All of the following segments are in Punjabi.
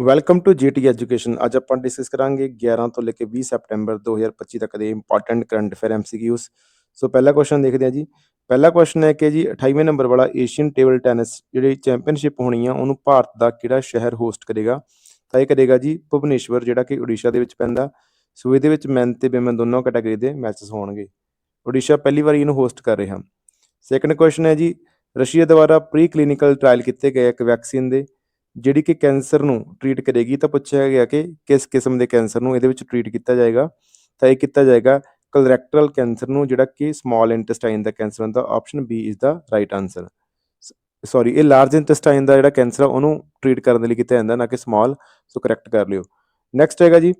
ਵੈਲਕਮ ਟੂ ਜੀਟੀ ਐਜੂਕੇਸ਼ਨ ਅੱਜ ਆਪਾਂ ਡਿਸਕਸ ਕਰਾਂਗੇ 11 ਤੋਂ ਲੈ ਕੇ 20 ਸੈਪਟੈਂਬਰ 2025 ਤੱਕ ਦੇ important current affair MCQs so ਪਹਿਲਾ ਕੁਐਸਚਨ ਦੇਖਦੇ ਹਾਂ ਜੀ। ਪਹਿਲਾ ਕੁਐਸਚਨ ਹੈ ਕਿ ਜੀ 28ਵੇਂ ਨੰਬਰ ਵਾਲਾ ਏਸ਼ੀਅਨ ਟੇਬਲ ਟੈਨਿਸ ਜਿਹੜੀ ਚੈਂਪੀਅਨਸ਼ਿਪ ਹੋਣੀ ਆ, ਉਹਨੂੰ ਭਾਰਤ ਦਾ ਕਿਹੜਾ ਸ਼ਹਿਰ ਹੋਸਟ ਕਰੇਗਾ? ਤਾਂ ਇਹ ਕਰੇਗਾ ਜੀ ਭੁਵਨੇਸ਼ਵਰ, ਜਿਹੜਾ ਕਿ ਓਡੀਸ਼ਾ ਦੇ ਵਿੱਚ ਪੈਂਦਾ। ਸੋ ਇਹਦੇ ਵਿੱਚ ਮੈਨ ਤੇ ਵਿਮਨ ਦੋਨੋਂ ਕੈਟਾਗਰੀ ਦੇ ਮੈਚਸ ਹੋਣਗੇ। ਓਡੀਸ਼ਾ ਪਹਿਲੀ ਵਾਰੀ ਇਹਨੂੰ ਹੋਸਟ ਕਰ ਰਿਹਾ। ਸੈਕੰਡ ਕੁਐਸਚਨ ਹੈ ਜੀ, ਰਸ਼ੀਆ ਦੁਆਰਾ ਪ੍ਰੀ ਕਲੀਨਿਕਲ ਟ੍ਰਾਇਲ ਕੀਤੇ ਗਏ ਇੱਕ ਵੈਕਸੀਨ ਦੇ। ਜਿਹੜੀ ਕਿ ਕੈਂਸਰ ਨੂੰ ਟਰੀਟ ਕਰੇਗੀ, ਤਾਂ ਪੁੱਛਿਆ ਗਿਆ ਕਿ ਕਿਸ ਕਿਸਮ ਦੇ ਕੈਂਸਰ ਨੂੰ ਇਹਦੇ ਵਿੱਚ ਟਰੀਟ ਕੀਤਾ ਜਾਏਗਾ। ਤਾਂ ਇਹ ਕੀਤਾ ਜਾਏਗਾ ਕਲਰੈਕਟਰਲ ਕੈਂਸਰ ਨੂੰ, ਜਿਹੜਾ ਕਿ ਸਮਾਲ ਇੰਟੈਸਟਾਈਨ ਦਾ ਕੈਂਸਰ ਹੁੰਦਾ option B is the right answer sorry ਇਹ ਲਾਰਜ ਇੰਟੈਸਟਾਈਨ ਦਾ ਜਿਹੜਾ ਕੈਂਸਰ ਆ, ਉਹਨੂੰ ਟਰੀਟ ਕਰਨ ਦੇ ਲਈ ਕੀਤਾ ਜਾਂਦਾ, ਨਾ ਕਿ ਸਮਾਲ ਸੋ ਕਰੈਕਟ ਕਰ ਲਿਓ। ਨੈਕਸਟ ਹੈਗਾ ਜੀ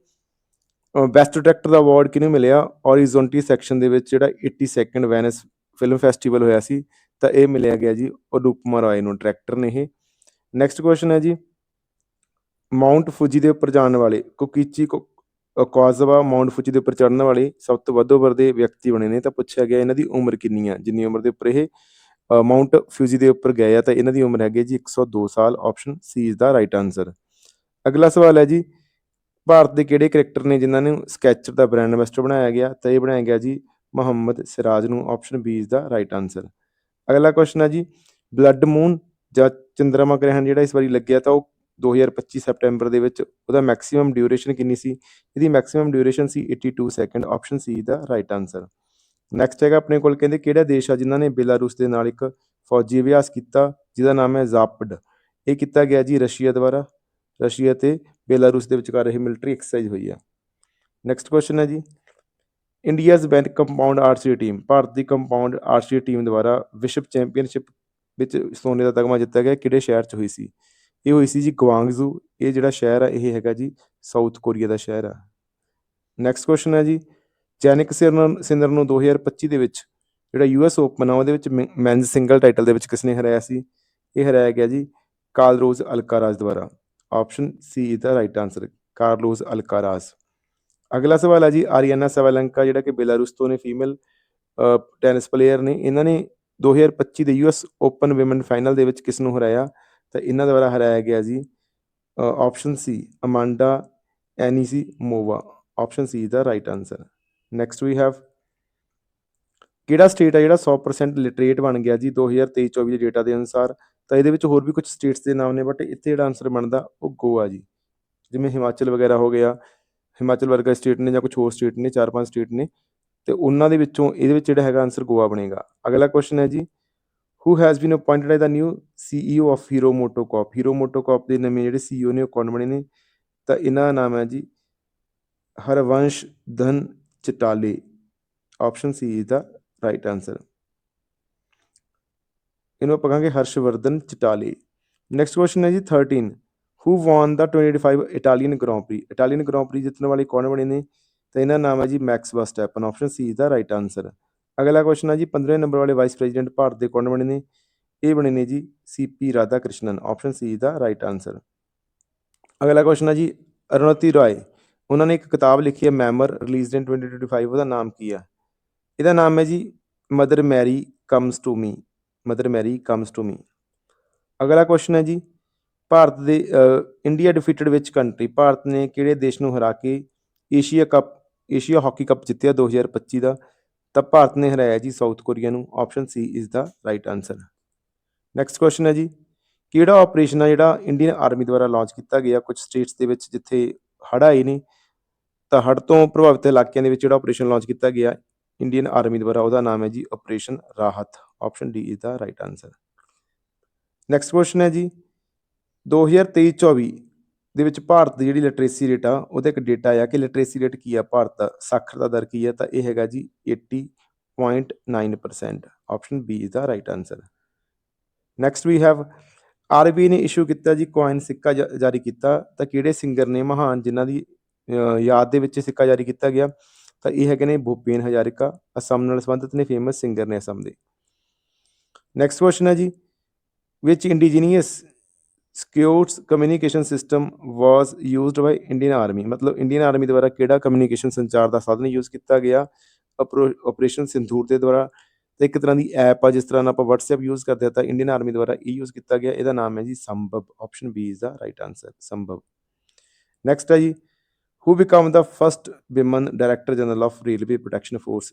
ਬੈਸਟ ਡਾਇਰੈਕਟਰ ਦਾ ਅਵਾਰਡ ਕਿਹਨੂੰ ਮਿਲਿਆ? ਔਰੀਜ਼ੋਨਟੀ ਸੈਕਸ਼ਨ ਦੇ ਵਿੱਚ ਜਿਹੜਾ 82 ਵੈਨਿਸ ਫਿਲਮ ਫੈਸਟੀਵਲ ਹੋਇਆ ਸੀ, ਤਾਂ ਇਹ ਮਿਲਿਆ ਗਿਆ ਜੀ ਅਨੂਪਮਾ ਰਾਏ ਨੂੰ ਡਾਇਰੈਕਟਰ ਨੇ ਇਹ। ਨੈਕਸਟ ਕੁਐਸਚਨ ਹੈ ਜੀ। ਮਾਉਂਟ ਫੂਜੀ ਦੇ ਉੱਪਰ ਜਾਣ ਵਾਲੇ ਕੋਕੀਚੀ ਕਾਜ਼ਵਾ ਮਾਉਂਟ ਫੂਜੀ ਦੇ ਉੱਪਰ ਚੜਨ ਵਾਲੇ ਸਭ ਤੋਂ ਵੱਧ ਉਮਰ ਦੇ ਵਿਅਕਤੀ ਬਣੇ ਨੇ, ਤਾਂ ਪੁੱਛਿਆ ਗਿਆ ਇਹਨਾਂ ਦੀ ਉਮਰ ਕਿੰਨੀ ਹੈ ਜਿੰਨੀ ਉਮਰ ਦੇ ਉੱਪਰ ਇਹ ਮਾਉਂਟ ਫਿਊਜ਼ੀ ਦੇ ਉੱਪਰ ਗਏ ਆ, ਤਾਂ ਇਹਨਾਂ ਦੀ ਉਮਰ ਹੈਗੀ ਜੀ 102 ਸਾਲ option C is the right answer ਅਗਲਾ ਸਵਾਲ ਹੈ ਜੀ, ਭਾਰਤ ਦੇ ਕਿਹੜੇ ਕ੍ਰਿਕਟਰ ਨੇ ਜਿਨ੍ਹਾਂ ਨੂੰ ਸਕੈਚਰ ਦਾ ਬ੍ਰਾਂਡ ਐਂਬੈਸਡਰ ਬਣਾਇਆ ਗਿਆ, ਤਾਂ ਇਹ ਬਣਾਇਆ ਗਿਆ ਜੀ ਮੁਹੰਮਦ ਸਿਰਾਜ ਨੂੰ option B is the right answer ਅਗਲਾ ਕੁਐਸਚਨ ਹੈ ਜੀ ਬਲੱਡ ਮੂਨ ਜਾਂ ਚੰਦਰਮਾ ਗ੍ਰਹਿਣ ਜਿਹੜਾ ਇਸ ਵਾਰੀ ਲੱਗਿਆ ਤਾਂ ਉਹ 2025 ਸੈਪਟੈਂਬਰ ਦੇ ਵਿੱਚ ਉਹਦਾ ਮੈਕਸਿਮਮ ਡਿਊਰੇਸ਼ਨ ਕਿੰਨੀ ਸੀ? ਇਹਦੀ ਮੈਕਸਿਮਮ ਡਿਊਰੇਸ਼ਨ ਸੀ 82 second option C the right answer next ਹੈਗਾ ਆਪਣੇ ਕੋਲ ਕਹਿੰਦੇ ਕਿਹੜਾ ਦੇਸ਼ ਆ ਜਿਨ੍ਹਾਂ ਨੇ ਬੇਲਾਰੂਸ ਦੇ ਨਾਲ ਇੱਕ ਫੌਜੀ ਅਭਿਆਸ ਕੀਤਾ, ਜਿਹਦਾ ਨਾਮ ਹੈ ਜ਼ਾਪਡ। ਇਹ ਕੀਤਾ ਗਿਆ ਜੀ ਰਸ਼ੀਆ ਦੁਆਰਾ। ਰਸ਼ੀਆ ਤੇ ਬੇਲਾਰੂਸ ਦੇ ਵਿਚਕਾਰ ਇਹ ਮਿਲਟਰੀ ਐਕਸਰਸਾਈਜ਼ ਹੋਈ ਆ। ਨੈਕਸਟ ਕੁਐਸਚਨ ਹੈ ਜੀ। India's bank compound archery team Bharat ਦੀ ਕੰਪਾਊਂਡ ਆਰਚਰੀ ਟੀਮ ਦੁਆਰਾ ਵਿਸ਼ਵ ਚੈਂਪੀਅਨਸ਼ਿਪ ਵਿੱਚ ਸੋਨੇ ਦਾ ਤਗਮਾ ਜਿੱਤਿਆ ਗਿਆ ਕਿਹੜੇ ਸ਼ਹਿਰ 'ਚ ਹੋਈ ਸੀ? ਇਹ ਹੋਈ ਸੀ ਜੀ ਗਵਾਂਗਜ਼ੂ, ਇਹ ਜਿਹੜਾ ਸ਼ਹਿਰ ਆ, ਇਹ ਹੈਗਾ ਜੀ ਸਾਊਥ ਕੋਰੀਆ ਦਾ ਸ਼ਹਿਰ ਆ। ਨੈਕਸਟ ਕੁਐਸਚਨ ਹੈ ਜੀ, ਜੈਨਿਕ ਸਿੰਦਰ ਨੂੰ 2025 ਦੇ ਵਿੱਚ ਜਿਹੜਾ ਯੂਐਸ ਓਪਨ ਆ, ਉਹਦੇ ਵਿੱਚ ਮੈਨਸ ਸਿੰਗਲ ਟਾਈਟਲ ਦੇ ਵਿੱਚ ਕਿਸ ਨੇ ਹਰਾਇਆ ਸੀ? ਇਹ ਹਰਾਇਆ ਗਿਆ ਜੀ ਕਾਰਲੋਸ ਅਲਕਾਰਾਜ਼ ਦੁਆਰਾ। Option C is the right answer Carlos Alcaraz. ਅਗਲਾ ਸਵਾਲ ਹੈ ਜੀ, ਆਰੀਆਨਾ ਸਵਾਲੰਕਾ, ਜਿਹੜਾ ਕਿ ਬੇਲਾਰੂਸ ਤੋਂ ਨੇ ਫੀਮੇਲ ਟੈਨਿਸ ਪਲੇਅਰ ਨੇ, ਇਹਨਾਂ ਨੇ 2025 ਦੇ ਯੂਐਸ ਓਪਨ ਔਮਨ ਫਾਈਨਲ ਦੇ ਵਿੱਚ ਕਿਸ ਨੂੰ ਹਰਾਇਆ? ਤਾਂ ਇਹਨਾਂ ਦੁਆਰਾ ਹਰਾਇਆ ਗਿਆ ਜੀ option C Amanda Anisimova option C the right answer next we have ਕਿਹੜਾ ਸਟੇਟ ਆ ਜਿਹੜਾ 100% ਲਿਟਰੇਟ ਬਣ ਗਿਆ ਜੀ 2023-24 ਦੇ ਡੇਟਾ ਦੇ ਅਨੁਸਾਰ? ਤਾਂ ਇਹਦੇ ਵਿੱਚ ਹੋਰ ਵੀ ਕੁਝ ਸਟੇਟਸ ਦੇ ਨਾਮ ਨੇ ਬਟ ਇੱਥੇ ਜਿਹੜਾ ਆਨਸਰ ਬਣਦਾ ਉਹ ਗੋਆ ਜੀ। ਜਿਵੇਂ ਹਿਮਾਚਲ ਵਗੈਰਾ ਹੋ ਗਿਆ, ਹਿਮਾਚਲ ਵਰਗਾ ਸਟੇਟ ਨੇ ਜਾਂ ਕੁਝ ਹੋਰ ਸਟੇਟ ਨੇ, ਚਾਰ ਪੰਜ ਸਟੇਟ ਨੇ ਤੇ ਉਹਨਾਂ ਦੇ ਵਿੱਚੋਂ ਇਹਦੇ ਵਿੱਚ ਜਿਹੜਾ ਹੈਗਾ ਆਨਸਰ ਗੋਆ ਬਣੇਗਾ। ਅਗਲਾ ਕੁਐਸਚਨ ਹੈ ਜੀ who has been appointed as the new CEO of Hero MotoCorp Hero MotoCorp ਦੇ ਨਵੇਂ ਜਿਹੜੇ ਸੀਈਓ ਨੇ ਉਹ ਕੌਣ ਬਣੇ ਨੇ? ਤਾਂ ਇਹਨਾਂ ਦਾ ਨਾਮ ਹੈ ਜੀ Harshavardhan Chitale. Option C is the right answer ਇਹਨੂੰ ਆਪਾਂ ਕਹਾਂਗੇ ਹਰਸ਼ਵਰਧਨ ਚਟਾਲੇ। ਨੈਕਸਟ ਕੁਐਸਚਨ ਹੈ ਜੀ 13 who won the 2025 Italian grand Italian grand ਜਿੱਤਣ ਵਾਲੇ ਕੌਣ ਬਣੇ ਨੇ? ਤਾਂ ਇਹਨਾਂ ਨਾਮ ਹੈ ਜੀ Max Verstappen option C the right answer ਅਗਲਾ ਕੁਐਸਚਨ ਹੈ ਜੀ 15ਵੇਂ ਨੰਬਰ ਵਾਲੇ ਵਾਈਸ ਪ੍ਰੈਜ਼ੀਡੈਂਟ ਭਾਰਤ ਦੇ ਕੌਣ ਬਣੇ ਨੇ? ਇਹ ਬਣੇ ਨੇ ਜੀ CP Radhakrishnan option C the right answer ਅਗਲਾ ਕੁਐਸਚਨ ਹੈ ਜੀ, ਅਰੁਣਤੀ ਰਾਏ। ਉਹਨਾਂ ਨੇ ਇੱਕ ਕਿਤਾਬ ਲਿਖੀ ਹੈ, ਮੈਮਰ ਰਿਲੀਜ਼ਡ ਇਨ 2025 ਉਹਦਾ ਨਾਮ ਕੀ ਆ? ਇਹਦਾ ਨਾਮ ਹੈ ਜੀ, mother Mary comes to me, mother Mary comes to me. ਅਗਲਾ ਕੁਐਸਚਨ ਹੈ ਜੀ, ਭਾਰਤ ਦੇ ਇੰਡੀਆ ਡਿਫੀਟਡ ਵਿੱਚ ਕੰਟਰੀ ਭਾਰਤ ਨੇ ਕਿਹੜੇ ਦੇਸ਼ ਨੂੰ ਹਰਾ ਕੇ Asia cup Asia hockey cup ਜਿੱਤਿਆ 2025 ਦਾ, ਤਾਂ ਭਾਰਤ ਨੇ ਹਰਾਇਆ ਜੀ ਸਾਊਥ ਕੋਰੀਆ ਨੂੰ option C is the right answer next question ਹੈ ਜੀ, ਕਿਹੜਾ ਆਪਰੇਸ਼ਨ ਆ ਜਿਹੜਾ ਇੰਡੀਅਨ ਆਰਮੀ ਦੁਆਰਾ ਲਾਂਚ ਕੀਤਾ ਗਿਆ ਕੁਝ ਸਟੇਟਸ ਦੇ ਵਿੱਚ ਜਿੱਥੇ ਹੜ੍ਹ ਆਏ ਨੇ? ਤਾਂ ਹੜ੍ਹ ਤੋਂ ਪ੍ਰਭਾਵਿਤ ਇਲਾਕਿਆਂ ਦੇ ਵਿੱਚ ਜਿਹੜਾ ਆਪਰੇਸ਼ਨ ਲਾਂਚ ਕੀਤਾ ਗਿਆ ਇੰਡੀਅਨ ਆਰਮੀ ਦੁਆਰਾ ਉਹਦਾ ਨਾਮ ਹੈ ਜੀ operation Rahat option D is the right answer next question ਹੈ ਜੀ 2023-24 ਦੇ ਵਿੱਚ ਭਾਰਤ ਦੀ ਜਿਹੜੀ ਲਿਟਰੇਸੀ ਰੇਟ ਆ, ਉਹਦਾ ਇੱਕ ਡੇਟਾ ਆ ਕਿ ਲਿਟਰੇਸੀ ਰੇਟ ਕੀ ਆ ਭਾਰਤ ਦਾ ਸਾਖਰਤਾ ਦਰ ਕੀ ਆ, ਤਾਂ ਇਹ ਹੈਗਾ ਜੀ 80.9% option B is the right answer next we have RB ਨੇ ਇਸ਼ੂ ਕੀਤਾ ਜੀ ਕੋਇਨ ਸਿੱਕਾ ਜਾਰੀ ਕੀਤਾ, ਤਾਂ ਕਿਹੜੇ ਸਿੰਗਰ ਨੇ ਮਹਾਨ ਜਿਨ੍ਹਾਂ ਦੀ ਯਾਦ ਦੇ ਵਿੱਚ ਸਿੱਕਾ ਜਾਰੀ ਕੀਤਾ ਗਿਆ? ਤਾਂ ਇਹ ਹੈਗੇ ਨੇ ਭੂਪੇਨ ਹਜ਼ਾਰਿਕਾ, ਅਸਮ ਨਾਲ ਸੰਬੰਧਿਤ ਨੇ ਫੇਮਸ ਸਿੰਗਰ ਨੇ ਅਸਮ ਦੇ। ਨੈਕਸਟ ਕੁਐਸਚਨ ਹੈ ਜੀ which indigenous secure communication system was used by Indian army ਮਤਲਬ ਇੰਡੀਅਨ ਆਰਮੀ ਦੁਆਰਾ ਕਿਹੜਾ ਕਮਿਊਨੀਕੇਸ਼ਨ ਸੰਚਾਰ ਦਾ ਸਾਧਨ ਯੂਜ਼ ਕੀਤਾ ਗਿਆ? ਆਪਰੇਸ਼ਨ ਸਿੰਧੂਰ ਦੇ ਦੁਆਰਾ। ਤੇ ਇੱਕ ਤਰ੍ਹਾਂ ਦੀ ਐਪ ਆ, ਜਿਸ ਤਰ੍ਹਾਂ ਨਾਲ ਆਪਾਂ WhatsApp ਯੂਜ਼ ਕਰਦੇ ਆ ਤਾਂ ਇੰਡੀਅਨ ਆਰਮੀ ਦੁਆਰਾ ਇਹ ਯੂਜ਼ ਕੀਤਾ ਗਿਆ। ਇਹਦਾ ਨਾਮ ਹੈ ਜੀ Sambhav option B is the right answer Sambhav next ਹੈ ਜੀ who become the first women director general of railway protection force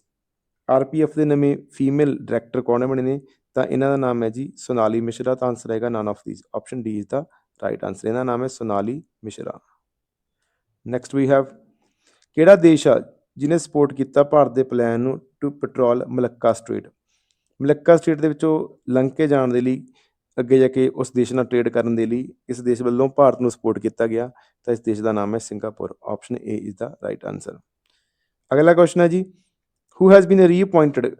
RPF ਦੇ ਨਵੇਂ ਫੀਮੇਲ ਡਾਇਰੈਕਟਰ ਕੌਣ ਬਣੇ ਨੇ? ਤਾਂ ਇਹਨਾਂ ਦਾ ਨਾਮ ਹੈ ਜੀ ਸੋਨਾਲੀ ਮਿਸ਼ਰਾ, ਤਾਂ ਆਨਸਰ ਹੈਗਾ none of these option D is the right answer ਇਹਨਾਂ ਦਾ ਨਾਮ ਹੈ Sonali Mishra. Next we have ਕਿਹੜਾ ਦੇਸ਼ ਆ ਜਿਨੇ ਸਪੋਰਟ ਕੀਤਾ ਭਾਰਤ ਦੇ ਪਲਾਨ ਨੂੰ to patrol Malacca strait Malacca strait ਦੇ ਵਿੱਚੋਂ ਲੰਕੇ ਜਾਣ ਦੇ ਲਈ, ਅੱਗੇ ਜਾ ਕੇ ਉਸ ਦੇਸ਼ ਨਾਲ ਟ੍ਰੇਡ ਕਰਨ ਦੇ ਲਈ, ਇਸ ਦੇਸ਼ ਵੱਲੋਂ ਭਾਰਤ ਨੂੰ ਸਪੋਰਟ ਕੀਤਾ ਗਿਆ, ਤਾਂ ਇਸ ਦੇਸ਼ ਦਾ ਨਾਮ ਹੈ Singapore. Option A is the right answer ਅਗਲਾ ਕੁਐਸਚਨ ਹੈ ਜੀ who has been reappointed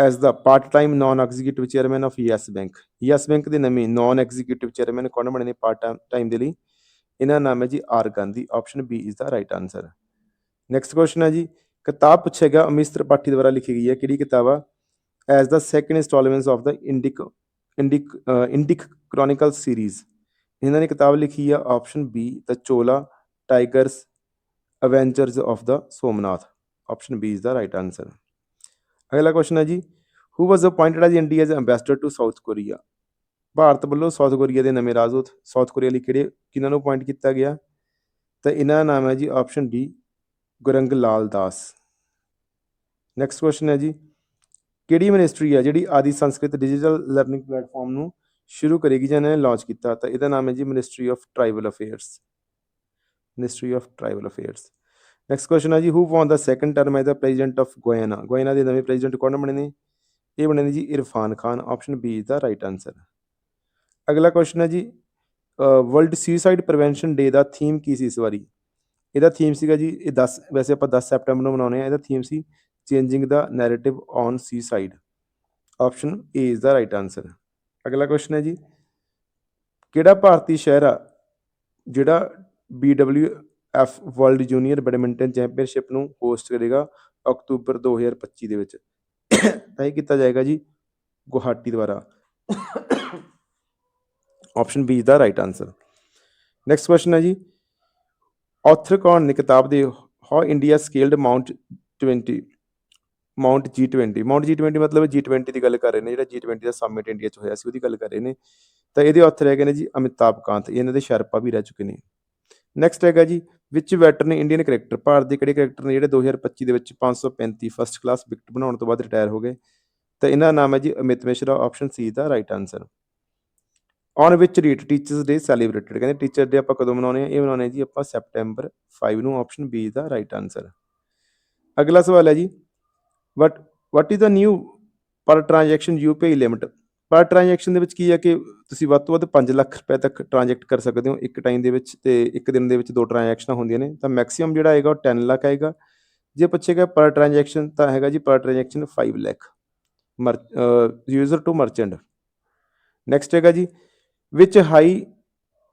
as the part time non executive chairman of Yes Bank Yes Bank ਦੇ ਨਵੇਂ ਨਾਨ ਐਗਜ਼ੀਕਿਊਟਿਵ ਚੇਅਰਮੈਨ ਕੌਣ ਬਣੇ ਨੇ ਪਾਰਟ ਟਾਈਮ ਦੇ ਲਈ? ਇਹਨਾਂ ਦਾ ਨਾਮ ਹੈ ਜੀ R Gandhi option B is the right answer next question ਹੈ ਜੀ, ਕਿਤਾਬ ਪੁੱਛੇਗਾ ਅਮਿਤ ਤ੍ਰਿਪਾਠੀ ਦੁਆਰਾ ਲਿਖੀ ਗਈ ਹੈ, ਕਿਹੜੀ ਕਿਤਾਬ ਆ? As the second instalments of the Indic Indic Indic chronicle series ਇਹਨਾਂ ਨੇ ਕਿਤਾਬ ਲਿਖੀ ਆ option B the Chola tigers avengers of the Somnath option B is the right answer ਅਗਲਾ ਕੁਐਸਚਨ ਹੈ ਜੀ who was appointed as India as ambassador to South Korea Bharat ਵੱਲੋਂ ਸਾਊਥ ਕੋਰੀਆ ਦੇ ਨਵੇਂ ਰਾਜਦੂਤ ਸਾਊਥ ਕੋਰੀਆ ਲਈ ਕਿਹੜੇ, ਕਿਹਨਾਂ ਨੂੰ ਅਪਾਇੰਟ ਕੀਤਾ ਗਿਆ? ਤਾਂ ਇਹਨਾਂ ਦਾ ਨਾਮ ਹੈ ਜੀ option D Gourangalal Das. Next question ਹੈ ਜੀ, ਕਿਹੜੀ ਮਿਨਿਸਟਰੀ ਹੈ ਜਿਹੜੀ ਆਦਿ ਸੰਸਕ੍ਰਿਤ ਡਿਜੀਟਲ ਲਰਨਿੰਗ ਪਲੇਟਫਾਰਮ ਨੂੰ ਸ਼ੁਰੂ ਕਰੇਗੀ ਜਾਂ ਇਹਨਾਂ ਨੇ ਲਾਂਚ ਕੀਤਾ? ਤਾਂ ਇਹਦਾ ਨਾਮ ਹੈ ਜੀ ministry of tribal affairs ministry of tribal affairs next question ਹੈ ਜੀ who won the second term as the president of Guyana Guyana ਦੇ ਨਵੇਂ ਪ੍ਰੈਜ਼ੀਡੈਂਟ ਕੌਣ ਬਣੇ ਨੇ? ਇਹ ਬਣੇ ਨੇ ਜੀ Irfan Khan option B is the right answer ਅਗਲਾ ਕੁਐਸਚਨ ਹੈ ਜੀ ਵਰਲਡ ਸੁਸਾਈਡ ਪ੍ਰੀਵੈਂਸ਼ਨ ਡੇ ਦਾ ਥੀਮ ਕੀ ਸੀ ਇਸ ਵਾਰੀ? ਇਹਦਾ ਥੀਮ ਸੀਗਾ ਜੀ, ਇਹ 10 ਵੈਸੇ ਆਪਾਂ 10 ਸੈਪਟੈਂਬਰ ਨੂੰ ਮਨਾਉਂਦੇ ਆ ਇਹਦਾ theme C changing the narrative on suicide option A is the right answer ਅਗਲਾ ਕੁਐਸਚਨ ਹੈ ਜੀ, ਕਿਹੜਾ ਭਾਰਤੀ ਸ਼ਹਿਰ ਆ ਜਿਹੜਾ F world junior badminton championship ਨੂੰ ਹੋਸਟ ਕਰੇਗਾ ਅਕਤੂਬਰ 2025 ਦੇ ਵਿੱਚ। ਤਾਂ ਇਹ ਕੀਤਾ ਜਾਏਗਾ ਜੀ ਗੁਹਾਟੀ ਦੁਆਰਾ। ਆਪਸ਼ਨ ਬੀ ਦਾ ਰਾਈਟ ਆਨਸਰ ਨੈਕਸਟ ਕੁਐਸਚਨ ਹੈ ਜੀ। ਆਥਰ ਕੌਣ ਨੇ ਕਿਤਾਬ ਦੇ how India scaled mount 20 mount G20 mount G20 ਮਤਲਬ G20 ਦੀ ਗੱਲ ਕਰ ਰਹੇ ਨੇ, ਜਿਹੜਾ G20 ਦਾ ਸਮਿਟ ਇੰਡੀਆ 'ਚ ਹੋਇਆ ਸੀ, ਉਹਦੀ ਗੱਲ ਕਰ ਰਹੇ ਨੇ। ਤਾਂ ਇਹਦੇ ਆਥਰ ਹੈਗੇ ਨੇ ਜੀ ਅਮਿਤਾਭ ਕਾਂਤ। ਇਹਨਾਂ ਦੇ ਸ਼ਰਪਾ ਵੀ ਰਹਿ ਚੁੱਕੇ ਨੇ। ਨੈਕਸਟ ਹੈਗਾ ਜੀ ਵਿੱਚ ਵੈਟਰਨ ਇੰਡੀਅਨ ਕ੍ਰਿਕਟਰ ਭਾਰਤ ਦੇ ਕਿਹੜੇ ਕ੍ਰਿਕਟਰ ਨੇ ਜਿਹੜੇ 2025 ਦੇ ਵਿੱਚ 535 ਫਸਟ ਕਲਾਸ ਵਿਕਟ ਬਣਾਉਣ ਤੋਂ ਬਾਅਦ ਰਿਟਾਇਰ ਹੋ ਗਏ? ਤਾਂ ਇਹਨਾਂ ਦਾ ਨਾਮ ਹੈ ਜੀ Amit Mishra option C the right answer on which date teachers day celebrated ਕਹਿੰਦੇ ਟੀਚਰ ਡੇ ਆਪਾਂ ਕਦੋਂ ਮਨਾਉਂਦੇ ਆ ਇਹ ਮਨਾਉਂਦੇ ਆ ਜੀ ਆਪਾਂ ਸੈਪਟੈਂਬਰ 5 ਨੂੰ option B the right answer ਅਗਲਾ ਸਵਾਲ ਹੈ ਜੀ what what is the new per transaction UPI limit per transaction ਦੇ ਵਿੱਚ ਕੀ ਹੈ ਕਿ ਤੁਸੀਂ ਵੱਧ ਤੋਂ ਵੱਧ 5 ਲੱਖ ਰੁਪਏ ਤੱਕ ਟ੍ਰਾਂਜੈਕਟ ਕਰ ਸਕਦੇ ਹੋ ਇੱਕ ਟਾਈਮ ਦੇ ਵਿੱਚ ਤੇ ਇੱਕ ਦਿਨ ਦੇ ਵਿੱਚ ਦੋ ਟ੍ਰਾਂਜੈਕਸ਼ਨਾਂ ਹੁੰਦੀਆਂ ਨੇ। ਤਾਂ ਮੈਕਸਿਮਮ ਜਿਹੜਾ ਆਏਗਾ ਉਹ 10 ਲੱਖ ਆਏਗਾ। ਜੇ ਪੁੱਛੇਗਾ ਪਰ ਟ੍ਰਾਂਜੈਕਸ਼ਨ ਤਾਂ ਹੈਗਾ ਜੀ per transaction 5 lakh. User to merchant next ਹੈਗਾ ਜੀ, which high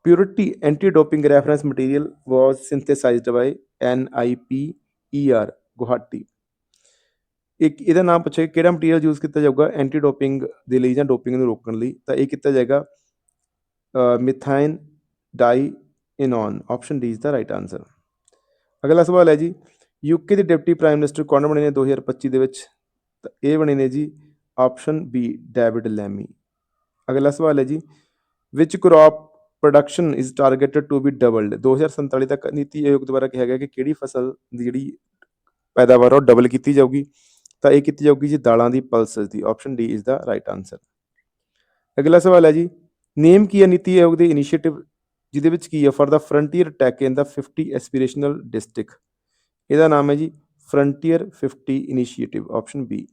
purity anti-doping reference material was synthesized by NIPER Guwahati ਇੱਕ ਇਹਦਾ ਨਾਮ ਪੁੱਛੇ ਕਿਹੜਾ ਮਟੀਰੀਅਲ ਯੂਜ਼ ਕੀਤਾ ਜਾਊਗਾ ਐਂਟੀ ਡੋਪਿੰਗ ਦੇ ਲਈ ਜਾਂ ਡੋਪਿੰਗ ਨੂੰ ਰੋਕਣ ਲਈ, ਤਾਂ ਇਹ ਕੀਤਾ ਜਾਏਗਾ ਮਿਥਾਈਨ ਡਾਈ ਇਨੋਨ option D is the right answer ਅਗਲਾ ਸਵਾਲ ਹੈ ਜੀ ਯੂਕੇ ਦੇ ਡਿਪਟੀ ਪ੍ਰਾਈਮ ਮਿਨਿਸਟਰ ਕੌਣ ਬਣੇ ਨੇ 2025 ਦੇ ਵਿੱਚ? ਤਾਂ ਇਹ ਬਣੇ ਨੇ ਜੀ ਆਪਸ਼ਨ ਬੀ ਡੇਵਿਡ ਲੈਮੀ ਅਗਲਾ ਸਵਾਲ ਹੈ ਜੀ which crop production is targeted to be doubled 2047 ਤੱਕ ਨੀਤੀ ਆਯੋਗ ਦੁਆਰਾ ਕਿਹਾ ਗਿਆ ਕਿ ਕਿਹੜੀ ਫਸਲ ਦੀ ਜਿਹੜੀ ਪੈਦਾਵਾਰ ਉਹ ਡਬਲ ਕੀਤੀ ਜਾਊਗੀ। ਤਾਂ ਇਹ ਕੀਤੀ ਜਾਊਗੀ ਜੀ ਦਾਲਾਂ ਦੀ pulses the option D is the right answer ਅਗਲਾ ਸਵਾਲ ਹੈ ਜੀ, ਨੇਮ ਕੀ ਹੈ ਨੀਤੀ ਆਯੋਗ ਦੇ ਇਨੀਸ਼ੀਏਟਿਵ ਜਿਹਦੇ ਵਿੱਚ ਕੀ ਹੈ? For the frontier tech in the 50 aspirational district ਇਹਦਾ ਨਾਮ ਹੈ ਜੀ ਫਰੰਟੀਅਰ 50 ਇਨੀਸ਼ੀਏਟਿਵ ਆਪਸ਼ਨ ਬੀ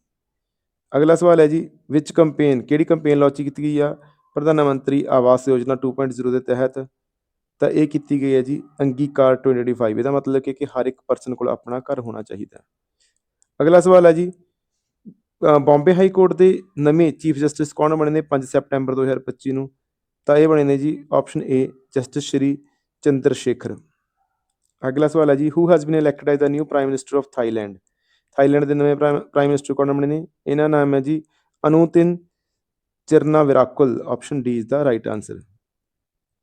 ਅਗਲਾ ਸਵਾਲ ਹੈ ਜੀ ਵਿਚ ਕੰਪੇਨ ਕਿਹੜੀ ਕੰਪੇਨ ਲਾਂਚ ਕੀਤੀ ਗਈ ਆ? ਪ੍ਰਧਾਨ ਮੰਤਰੀ ਆਵਾਸ ਯੋਜਨਾ 2.0 ਦੇ ਤਹਿਤ। ਤਾਂ ਇਹ ਕੀਤੀ ਗਈ ਹੈ ਜੀ ਅੰਗੀਕਾਰ 2025 ਇਹਦਾ ਮਤਲਬ ਕਿ ਹਰ ਇੱਕ ਪਰਸਨ ਕੋਲ ਆਪਣਾ ਘਰ ਹੋਣਾ ਚਾਹੀਦਾ। ਅਗਲਾ ਸਵਾਲ ਹੈ ਜੀ ਅ, ਬੰਬੇ ਹਾਈ ਕੋਰਟ ਦੇ ਨਵੇਂ ਚੀਫ ਜਸਟਿਸ ਕੌਣ ਬਣੇ ਨੇ 5 ਸੈਪਟੈਂਬਰ 2025 ਨੂੰ? ਤਾਂ ਇਹ ਬਣੇ ਨੇ ਜੀ option A justice Shri Chandra Shekhar ਅਗਲਾ ਸਵਾਲ ਹੈ ਜੀ who has been elected as the new prime minister of Thailand Thailand ਦੇ ਨਵੇਂ ਪ੍ਰਾਈਮ ਮਿਨਿਸਟਰ ਕੌਣ ਬਣੇ ਨੇ? ਇਹਨਾਂ ਨਾਮ ਹੈ ਜੀ Anutin Charnvirakul option D is the right answer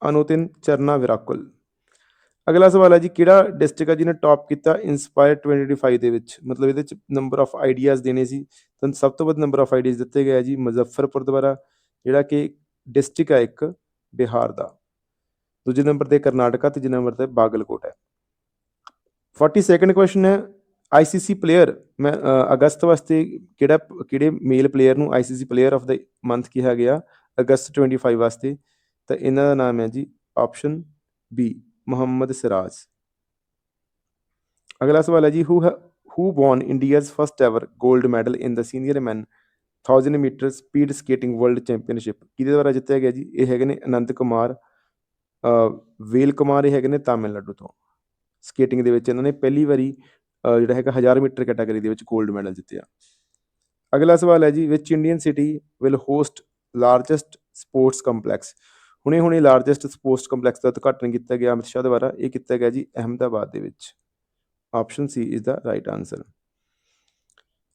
Anutin Charnvirakul ਅਗਲਾ ਸਵਾਲ ਹੈ ਜੀ, ਕਿਹੜਾ ਡਿਸਟ੍ਰਿਕਟ ਹੈ ਜਿਹਨੇ ਟੌਪ ਕੀਤਾ ਇਨਸਪਾਇਰ 2025 ਦੇ ਵਿੱਚ? ਮਤਲਬ ਇਹਦੇ 'ਚ ਨੰਬਰ ਆਫ ਆਈਡੀਆਜ਼ ਦੇਣੇ ਸੀ। ਤਾਂ ਸਭ ਤੋਂ ਵੱਧ ਨੰਬਰ ਆਫ ਆਈਡੀਆਜ਼ ਦਿੱਤੇ ਗਏ ਜੀ ਮੁਜ਼ੱਫਰਪੁਰ ਦੁਆਰਾ, ਜਿਹੜਾ ਕਿ ਡਿਸਟ੍ਰਿਕਟ ਹੈ ਇੱਕ, ਬਿਹਾਰ ਦਾ। ਦੂਜੇ ਨੰਬਰ ਤੇ ਕਰਨਾਟਕਾ, ਤੀਜੇ ਨੰਬਰ ਤੇ ਬਾਗਲਕੋਟ ਹੈ। 42nd ਕੁਐਸਚਨ ਹੈ ਆਈਸੀਸੀ ਪਲੇਅਰ ਮੈਂ ਅਗਸਤ ਵਾਸਤੇ ਕਿਹੜਾ, ਕਿਹੜੇ ਮੇਲ ਪਲੇਅਰ ਨੂੰ ICC player of the month ਕਿਹਾ ਗਿਆ? ਅਗਸਤ 25 ਵਾਸਤੇ। ਤਾਂ ਇਹਨਾਂ ਦਾ ਨਾਮ ਹੈ ਜੀ ਆਪਸ਼ਨ ਬੀ ਮੁਹੰਮਦ ਸਿਰਾਜ। ਅਗਲਾ ਸਵਾਲ ਹੈ ਜੀ who who won India's first ever 골ਡ medal in the senior man 1000 metre speed skating world championship ਕਿਹਦੇ ਦੁਆਰਾ ਜਿੱਤਿਆ ਗਿਆ ਜੀ? ਇਹ ਹੈਗੇ ਨੇ ਅਨੰਤ ਕੁਮਾਰ ਵੇਲ ਕੁਮਾਰ, ਇਹ ਹੈਗੇ ਨੇ ਤਾਮਿਲਨਾਡੂ ਤੋਂ। ਸਕੇਟਿੰਗ ਦੇ ਵਿੱਚ ਇਹਨਾਂ ਨੇ ਪਹਿਲੀ ਵਾਰੀ ਜਿਹੜਾ ਹੈਗਾ 1000 ਮੀਟਰ ਕੈਟਾਗਰੀ ਦੇ ਵਿੱਚ 골ਡ ਮੈਡਲ ਜਿੱਤਿਆ। ਅਗਲਾ ਸਵਾਲ ਹੈ ਜੀ which Indian city will host largest sports complex ਹੁਣੇ ਹੁਣੇ ਲਾਰਜੈਸਟ ਸਪੋਰਟਸ ਕੰਪਲੈਕਸ ਦਾ ਉਦਘਾਟਨ ਕੀਤਾ ਗਿਆ ਅਮਿਤ ਸ਼ਾਹ ਦੁਆਰਾ, ਇਹ ਕੀਤਾ ਗਿਆ ਜੀ ਅਹਿਮਦਾਬਾਦ ਦੇ ਵਿੱਚ। Option C is the right answer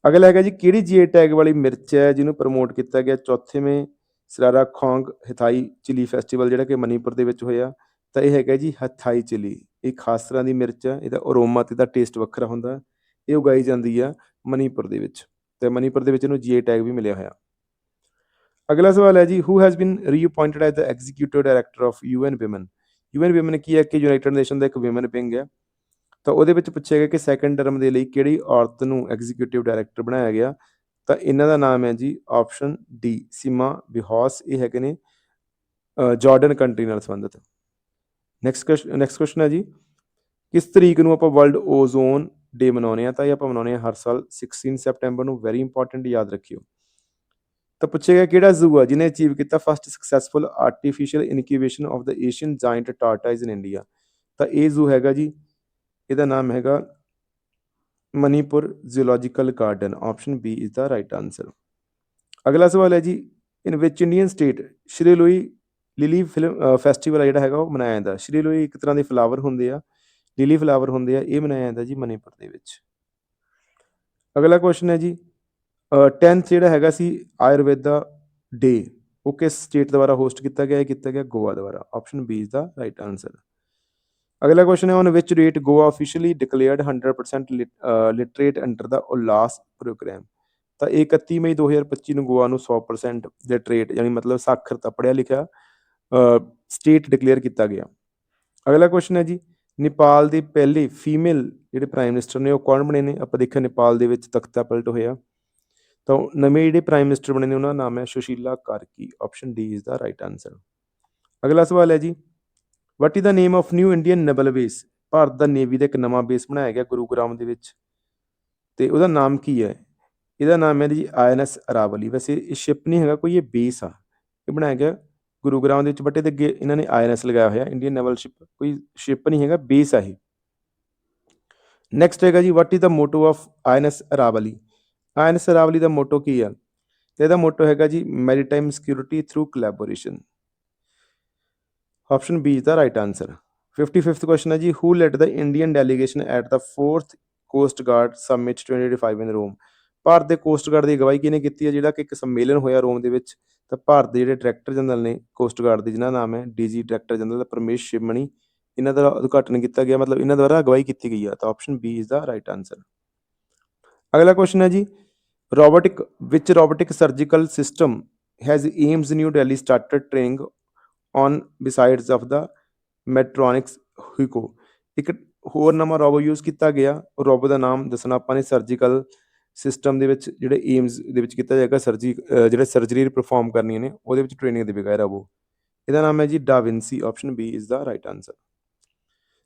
ਅਗਲਾ ਹੈਗਾ ਜੀ, ਕਿਹੜੀ ਜੀਏ ਟੈਗ ਵਾਲੀ ਮਿਰਚ ਹੈ ਜਿਹਨੂੰ ਪ੍ਰਮੋਟ ਕੀਤਾ ਗਿਆ ਚੌਥੇਵੇਂ Sirarakhong Hathei chilli festival ਜਿਹੜਾ ਕਿ ਮਨੀਪੁਰ ਦੇ ਵਿੱਚ ਹੋਇਆ। ਤਾਂ ਇਹ ਹੈਗਾ ਜੀ ਹਥਾਈ ਚਿਲੀ। ਇਹ ਖਾਸ ਤਰ੍ਹਾਂ ਦੀ ਮਿਰਚ ਹੈ, ਇਹਦਾ ਅਰੋਮਾ ਤੇ ਦਾ ਟੇਸਟ ਵੱਖਰਾ ਹੁੰਦਾ। ਇਹ ਉਗਾਈ ਜਾਂਦੀ ਆ ਮਨੀਪੁਰ ਦੇ ਵਿੱਚ। ਤੇ ਮਨੀਪੁਰ ਦੇ ਵਿੱਚ ਇਹਨੂੰ ਜੀਏ ਟੈਗ ਵੀ ਮਿਲਿਆ ਹੋਇਆ। ਅਗਲਾ ਸਵਾਲ ਹੈ ਜੀ who has been reappointed as the executive director of UN women UN women ਕੀ ਹੈ? ਕਿ ਯੂਨਾਈਟਿਡ ਨੇਸ਼ਨ ਦਾ ਇੱਕ ਵਿਮਨ ਵਿੰਗ ਹੈ। ਤਾਂ ਉਹਦੇ ਵਿੱਚ ਪੁੱਛਿਆ ਗਿਆ ਕਿ ਸੈਕੰਡ ਟਰਮ ਦੇ ਲਈ ਕਿਹੜੀ ਔਰਤ ਨੂੰ ਐਗਜ਼ੀਕਿਊਟਿਵ ਡਾਇਰੈਕਟਰ ਬਣਾਇਆ ਗਿਆ। ਤਾਂ ਇਹਨਾਂ ਦਾ ਨਾਮ ਹੈ ਜੀ ਆਪਸ਼ਨ ਡੀ ਸੀਮਾ ਬਿਹੌਸ। ਇਹ ਹੈਗੇ ਨੇ ਜਾਰਡਨ ਕੰਟਰੀ ਨਾਲ ਸੰਬੰਧਿਤ। ਨੈਕਸਟ ਨੈਕਸਟ ਕੁਐਸਚਨ ਹੈ ਜੀ, ਕਿਸ ਤਰੀਕ ਨੂੰ ਆਪਾਂ ਵਰਲਡ ਓਜ਼ੋਨ ਡੇ ਮਨਾਉਂਦੇ ਆ ਤਾਂ ਇਹ ਆਪਾਂ ਮਨਾਉਂਦੇ ਆ ਹਰ ਸਾਲ 16 ਸੈਪਟੈਂਬਰ ਨੂੰ। ਵੈਰੀ ਇੰਪੋਰਟੈਂਟ ਯਾਦ ਰੱਖਿਓ। ਤਾਂ ਪੁੱਛਿਆ ਗਿਆ ਕਿਹੜਾ ਜ਼ੂ ਆ ਜਿਹਨੇ ਅਚੀਵ ਕੀਤਾ first successful artificial incubation of the Asian giant tortoise in India ਤਾਂ ਇਹ ਜ਼ੂ ਹੈਗਾ ਜੀ, ਇਹਦਾ ਨਾਮ ਹੈਗਾ Manipur zoological garden option B is the right answer ਅਗਲਾ ਸਵਾਲ ਹੈ ਜੀ ਇਨ ਵਿਚ ਇੰਡੀਅਨ ਸਟੇਟ ਸ਼੍ਰੀ ਲੋਈ ਲਿਲੀ ਫਿਲਮ ਫੈਸਟੀਵਲ ਜਿਹੜਾ ਹੈਗਾ ਉਹ ਮਨਾਇਆ ਜਾਂਦਾ। ਸ਼੍ਰੀ ਲੋਈ ਇੱਕ ਤਰ੍ਹਾਂ ਦੇ ਫਲਾਵਰ ਹੁੰਦੇ ਆ ਲਿਲੀ ਫਲਾਵਰ ਹੁੰਦੇ ਆ, ਇਹ ਮਨਾਇਆ ਜਾਂਦਾ ਜੀ ਮਨੀਪੁਰ ਦੇ ਵਿੱਚ। ਅਗਲਾ ਕੁਐਸਚਨ ਹੈ ਜੀ 10th ਜਿਹੜਾ ਹੈਗਾ ਸੀ ਆਯੁਰਵੇਦਾ ਡੇ ਉਹ ਕਿਸ ਸਟੇਟ ਦੁਆਰਾ ਹੋਸਟ ਕੀਤਾ ਗਿਆ? ਇਹ ਕੀਤਾ ਗਿਆ ਗੋਆ ਦੁਆਰਾ। Option B is the right answer ਅਗਲਾ ਕੁਐਸਚਨ ਹੈ on which date Goa officially declared 100% literate under the Ullas programme ਤਾਂ ਇਹ 31 ਮਈ 2025 ਨੂੰ ਗੋਆ ਨੂੰ 100% ਲਿਟਰੇਟ ਯਾਨੀ ਮਤਲਬ ਸਾਖਰਤਾ ਪੜ੍ਹਿਆ ਲਿਖਿਆ ਸਟੇਟ ਡਿਕਲੇਅਰ ਕੀਤਾ ਗਿਆ। ਅਗਲਾ ਕੁਐਸਚਨ ਹੈ ਜੀ, ਨੇਪਾਲ ਦੇ ਪਹਿਲੇ ਫੀਮੇਲ ਜਿਹੜੇ ਪ੍ਰਾਈਮ ਮਿਨਿਸਟਰ ਨੇ, ਉਹ ਕੌਣ ਬਣੇ ਨੇ? ਆਪਾਂ ਦੇਖਿਆ ਨੇਪਾਲ ਦੇ ਵਿੱਚ ਤਖਤਾ ਪਲਟ ਹੋਇਆ। ਤਾਂ ਨਵੇਂ ਜਿਹੜੇ ਪ੍ਰਾਈਮ ਮਿਨਿਸਟਰ ਬਣੇ ਨੇ, ਉਹਨਾਂ ਦਾ ਨਾਮ ਹੈ Sushila Karki. Option D is the right answer ਅਗਲਾ ਸਵਾਲ ਹੈ ਜੀ what is the name of new Indian naval base Bharat the navy ਦਾ ਇੱਕ ਨਵਾਂ ਬੇਸ ਬਣਾਇਆ ਗਿਆ ਗੁਰੂਗ੍ਰਾਮ ਦੇ ਵਿੱਚ, ਤੇ ਉਹਦਾ ਨਾਮ ਕੀ ਹੈ? ਇਹਦਾ ਨਾਮ ਹੈ ਜੀ ਆਈਐਨਐਸ ਅਰਾਵਲੀ। ਵੈਸੇ ਇਹ ਸ਼ਿਪ ਨਹੀਂ ਹੈਗਾ, ਕੋਈ ਇਹ ਬੇਸ ਆ। ਇਹ ਬਣਾਇਆ ਗਿਆ ਗੁਰੂਗ੍ਰਾਮ ਦੇ ਵਿੱਚ ਬਟ ਇਹਦੇ ਅੱਗੇ ਇਹਨਾਂ ਨੇ ਆਈਐਨਐਸ ਲਗਾਇਆ ਹੋਇਆ ਇੰਡੀਅਨ ਨੇਵਲ ਸ਼ਿਪ ਕੋਈ ਸ਼ਿਪ ਨਹੀਂ ਹੈਗਾ ਬੇਸ ਆ ਇਹ। ਨੈਕਸਟ ਹੈਗਾ ਜੀ what is the motto of INS Aravali? Ion Aravali ਦਾ ਮੋਟੋ ਕੀ ਆ? ਤੇ ਇਹਦਾ ਮੋਟੋ ਹੈਗਾ ਜੀ maritime security through collaboration. Option B the right answer. 55th question ਹੈ ਜੀ who led the Indian delegation at the 4th coast guard summit 2025 in Rome Bharat ਦੇ ਕੋਸਟ ਗਾਰਡ ਦੀ ਅਗਵਾਈ ਕਿਹਨੇ ਕੀਤੀ ਹੈ? ਜਿਹੜਾ ਕਿ ਇੱਕ ਸੰਮੇਲਨ ਹੋਇਆ ਰੋਮ ਦੇ ਵਿੱਚ, ਤਾਂ ਭਾਰਤ ਦੇ ਜਿਹੜੇ ਡਾਇਰੈਕਟਰ ਜਨਰਲ ਨੇ ਕੋਸਟ ਗਾਰਡ ਦੇ ਜਿਹਨਾਂ ਦਾ ਨਾਮ ਹੈ DG director general Paramesh Sivamani, ਇਹਨਾਂ ਦਾ ਉਦਘਾਟਨ ਕੀਤਾ ਗਿਆ, ਮਤਲਬ ਇਹਨਾਂ ਦੁਆਰਾ ਅਗਵਾਈ ਕੀਤੀ ਗਈ ਆ। ਤਾਂ option B is the right answer ਅਗਲਾ ਕੁਐਸਚਨ ਹੈ ਜੀ robotic which robotic surgical system has aims new delhi started training on besides of the metronics hugo ਇੱਕ ਹੋਰ ਨਵਾਂ ਰੋਬੋ ਯੂਜ਼ ਕੀਤਾ ਗਿਆ। ਰੋਬੋ ਦਾ ਨਾਮ ਦੱਸਣਾ ਆਪਾਂ ਨੇ ਸਰਜੀਕਲ ਸਿਸਟਮ ਦੇ ਵਿੱਚ, ਜਿਹੜੇ ਏਮਸ ਦੇ ਵਿੱਚ ਕੀਤਾ ਜਾਏਗਾ ਸਰਜੀ ਜਿਹੜੇ ਸਰਜਰੀ ਪਰਫਾਰਮ ਕਰਨੀਆਂ ਨੇ, ਉਹਦੇ ਵਿੱਚ ਟ੍ਰੇਨਿੰਗ ਦੇਵੇਗਾ ਇਹ ਰੋਬੋ ਇਹਦਾ ਨਾਮ ਹੈ ਜੀ da Vinci option B is the right answer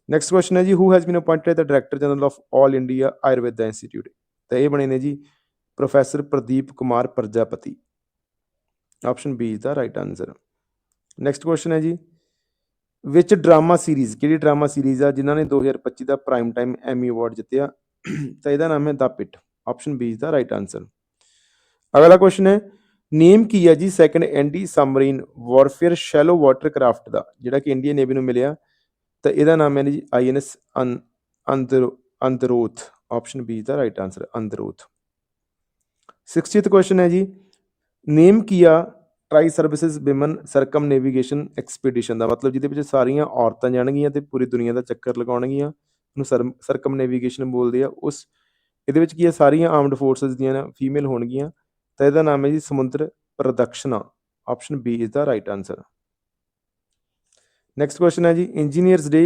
next question ਹੈ ਜੀ who has been appointed the director general of all India Ayurveda institute ਤਾਂ ਇਹ ਬਣੇ ਨੇ ਜੀ professor Pradeep Kumar Prajapati. Option B the right answer next question ਹੈ ਜੀ। ਵਿੱਚ ਡਰਾਮਾ ਸੀਰੀਜ਼ ਕਿਹੜੀ ਡਰਾਮਾ ਸੀਰੀਜ਼ ਆ ਜਿਨ੍ਹਾਂ ਨੇ 2025 ਦਾ ਪ੍ਰਾਈਮ ਟਾਈਮ ਐਮੀ ਅਵਾਰਡ ਜਿੱਤਿਆ? ਤਾਂ ਇਹਦਾ ਨਾਮ ਹੈ the Pitt option B the right answer ਅਗਲਾ ਕੁਐਸਚਨ ਹੈ, ਨੇਮ ਕੀ ਹੈ ਜੀ second anti submarine warfare shallow water craft ਦਾ, ਜਿਹੜਾ ਕਿ ਇੰਡੀਅਨ ਨੇਵੀ ਨੂੰ ਮਿਲਿਆ। ਤਾਂ ਇਹਦਾ ਨਾਮ ਹੈ ਜੀ ਆਈਐਨਐਸ ਅੰਦਰ Androth option B the right answer Androth 60th question ਹੈ ਜੀ ਨੇਮ ਕੀਆ tri services women circumnavigation expedition ਦਾ ਮਤਲਬ ਜਿਹਦੇ ਵਿੱਚ ਸਾਰੀਆਂ ਔਰਤਾਂ ਜਾਣਗੀਆਂ ਤੇ ਪੂਰੀ ਦੁਨੀਆ ਦਾ ਚੱਕਰ ਲਗਾਉਣਗੀਆਂ। ਉਹਨੂੰ ਸਰਕਮ ਨੇਵੀਗੇਸ਼ਨ ਬੋਲਦੇ ਆ। ਉਸ, ਇਹਦੇ ਵਿੱਚ ਕੀ ਹੈ ਸਾਰੀਆਂ ਆਰਮਡ ਫੋਰਸਸ ਦੀਆਂ ਫੀਮੇਲ ਹੋਣਗੀਆਂ। ਤਾਂ ਇਹਦਾ ਨਾਮ ਹੈ ਜੀ Samudra Pradakshina. Option B is the right answer next question ਹੈ ਜੀ। ਇੰਜੀਨੀਅਰਸ ਡੇ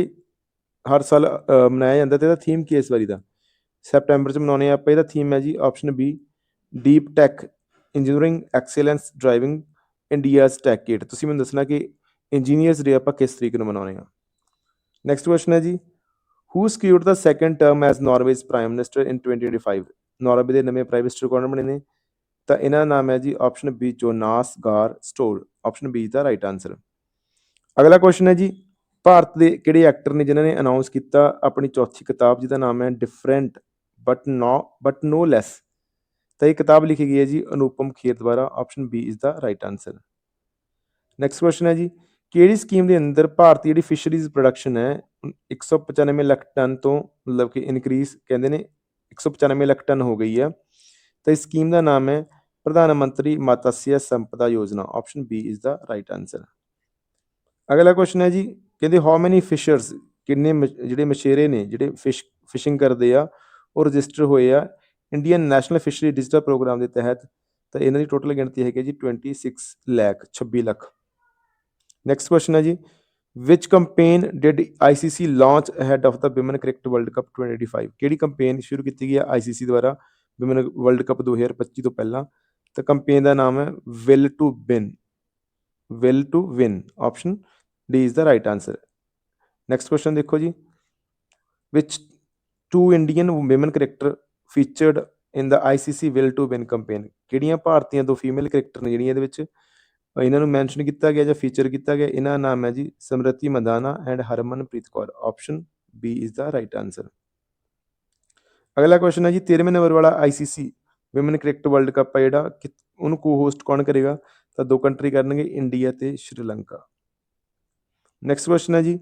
ਹਰ ਸਾਲ ਮਨਾਇਆ ਜਾਂਦਾ ਤੇ ਇਹਦਾ ਥੀਮ ਕੀ ਹੈ ਇਸ ਵਾਰੀ ਦਾ? ਸੈਪਟੈਂਬਰ ਚ ਮਨਾਉਣੇ ਆ ਆਪਾਂ। ਇਹਦਾ ਥੀਮ ਹੈ ਜੀ option B deep tech engineering excellence driving India techade ਤੁਸੀਂ ਮੈਨੂੰ ਦੱਸਣਾ ਕਿ ਇੰਜੀਨੀਅਰਸ ਡੇ ਆਪਾਂ ਕਿਸ ਤਰੀਕ ਨੂੰ ਮਨਾਉਂਦੇ ਹਾਂ? ਨੈਕਸਟ ਕੁਐਸਚਨ ਹੈ ਜੀ who secured the second term as Norway's prime minister in 2025 Norway ਦੇ ਨਵੇਂ ਪ੍ਰਾਈਮ ਮਿਨਿਸਟਰ ਕੌਣ ਬਣੇ ਨੇ? ਤਾਂ ਇਹਨਾਂ ਦਾ ਨਾਮ ਹੈ ਜੀ option B Jonas Gahr Store option B the right answer ਅਗਲਾ ਕੁਐਸਚਨ ਹੈ ਜੀ, ਭਾਰਤ ਦੇ ਕਿਹੜੇ ਐਕਟਰ ਨੇ ਜਿਨ੍ਹਾਂ ਨੇ ਅਨਾਉਂਸ ਕੀਤਾ ਆਪਣੀ ਚੌਥੀ ਕਿਤਾਬ ਜਿਹਦਾ ਨਾਮ ਹੈ different but no but no less ਤਾਂ ਇਹ ਕਿਤਾਬ ਲਿਖੀ ਗਈ ਹੈ ਜੀ ਅਨੁਪਮ ਖੇਰ ਦੁਆਰਾ option B is the right answer next question ਹੈ ਜੀ, ਕਿਹੜੀ ਸਕੀਮ ਦੇ ਅੰਦਰ ਭਾਰਤੀ ਜਿਹੜੀ ਫਿਸ਼ਰੀਜ਼ ਪ੍ਰੋਡਕਸ਼ਨ ਹੈ 195 ਲੱਖ ਟਨ ਤੋਂ ਮਤਲਬ ਕਿ ਇਨਕਰੀਜ਼ ਕਹਿੰਦੇ ਨੇ 195 ਲੱਖ ਟਨ ਹੋ ਗਈ ਹੈ, ਤਾਂ ਇਸ ਸਕੀਮ ਦਾ ਨਾਮ ਹੈ ਪ੍ਰਧਾਨ Mantri Matsya Sampada Yojana option B is the right answer ਅਗਲਾ ਕੁਐਸਚਨ ਹੈ ਜੀ, ਕਹਿੰਦੇ ਹਾਊ ਮੈਨੀ ਫਿਸ਼ਰਸ ਕਿੰਨੇ ਮਛ- ਜਿਹੜੇ ਮਛੇਰੇ ਨੇ, ਜਿਹੜੇ ਫਿਸ਼ ਫਿਸ਼ਿੰਗ ਕਰਦੇ ਆ, ਉਹ ਰਜਿਸਟਰ ਹੋਏ ਆ Indian national fishery digital program ਦੇ ਤਹਿਤ ਤਾਂ ਇਹਨਾਂ ਦੀ ਟੋਟਲ ਗਿਣਤੀ ਹੈਗੀ ਹੈ ਜੀ 26 ਲੱਖ 26 ਲੱਖ। ਨੈਕਸਟ ਕੁਐਸਚਨ ਹੈ ਜੀ which campaign did ICC launch ahead of the women cricket world cup 2025 ਕਿਹੜੀ ਕੰਪੇਨ ਸ਼ੁਰੂ ਕੀਤੀ ਗਈ ਹੈ ਆਈਸੀਸੀ ਦੁਆਰਾ ਵਿਮਨ ਵਰਲਡ ਕੱਪ 2025 ਤੋਂ ਪਹਿਲਾਂ? ਤਾਂ ਕੰਪੇਨ ਦਾ ਨਾਮ ਹੈ will to win will to win option D is the right answer next question ਦੇਖੋ ਜੀ which two Indian women cricketer featured in the ICC will to win campaign ਕਿਹੜੀਆਂ ਭਾਰਤੀਆਂ ਦੋ ਫੀਮੇਲ ਕ੍ਰਿਕਟਰ ਨੇ ਜਿਹੜੀਆਂ ਇਹਦੇ ਵਿੱਚ? ਇਹਨਾਂ ਨੂੰ ਮੈਂਸ਼ਨ ਕੀਤਾ ਗਿਆ ਜਾਂ ਫੀਚਰ ਕੀਤਾ ਗਿਆ? ਇਹਨਾਂ ਦਾ ਨਾਮ ਹੈ ਜੀ Smriti Mandhana and Harmanpreet Kaur. Option B is the right answer ਅਗਲਾ ਕੁਐਸਚਨ ਹੈ ਜੀ 13ਵੇਂ ਨੰਬਰ ਵਾਲਾ ICC women cricket world cup ਹੈ ਜਿਹੜਾ। ਕਿ- ਉਹਨੂੰ ਕੋ-ਹੋਸਟ ਕੌਣ ਕਰੇਗਾ? ਤਾਂ ਦੋ ਕੰਟਰੀ ਕਰਨਗੇ ਇੰਡੀਆ ਤੇ ਸ਼੍ਰੀਲੰਕਾ ਨੈਕਸਟ ਕੁਐਸਚਨ ਹੈ ਜੀ